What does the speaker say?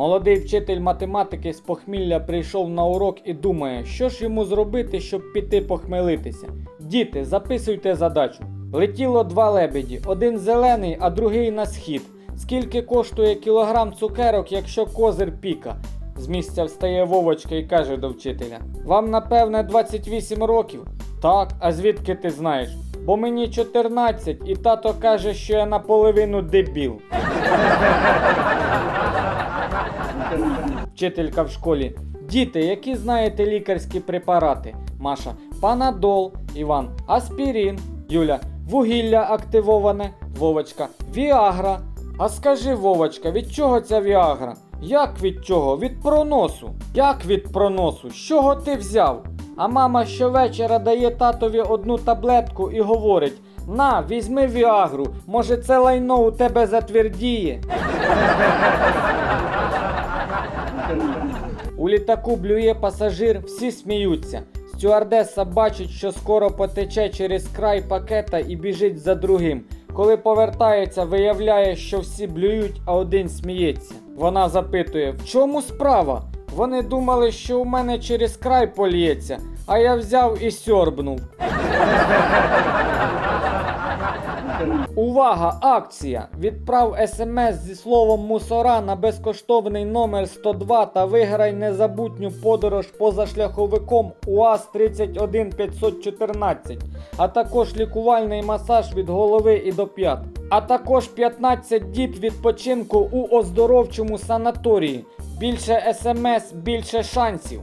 Молодий вчитель математики з похмілля прийшов на урок і думає, що ж йому зробити, щоб піти похмелитися. Діти, записуйте задачу. Летіло два лебеді, один зелений, а другий на схід. Скільки коштує кілограм цукерок, якщо козир піка? З місця встає Вовочка і каже до вчителя: Вам напевне 28 років? Так, а звідки ти знаєш? Бо мені 14, і тато каже, що я наполовину дебіл. Вчителька в школі. Діти, які знаєте лікарські препарати? Маша. Панадол. Іван. Аспірин. Юля. Вугілля активоване. Вовочка. Віагра. А скажи, Вовочка, від чого ця Віагра? Як від чого? Від проносу. Як від проносу? З чого ти взяв? А мама щовечора дає татові одну таблетку і говорить: На, візьми Віагру, може це лайно у тебе затвердіє. У літаку блює пасажир, всі сміються. Стюардеса бачить, що скоро потече через край пакета і біжить за другим. Коли повертається, виявляє, що всі блюють, а один сміється. Вона запитує: В чому справа? Вони думали, що у мене через край поліється, а я взяв і сьорбнув. Увага! Акція! Відправ смс зі словом мусора на безкоштовний номер 102 та виграй незабутню подорож позашляховиком УАЗ 31514, а також лікувальний масаж від голови і до п'ят. А також 15 діб відпочинку у оздоровчому санаторії. Більше смс, більше шансів.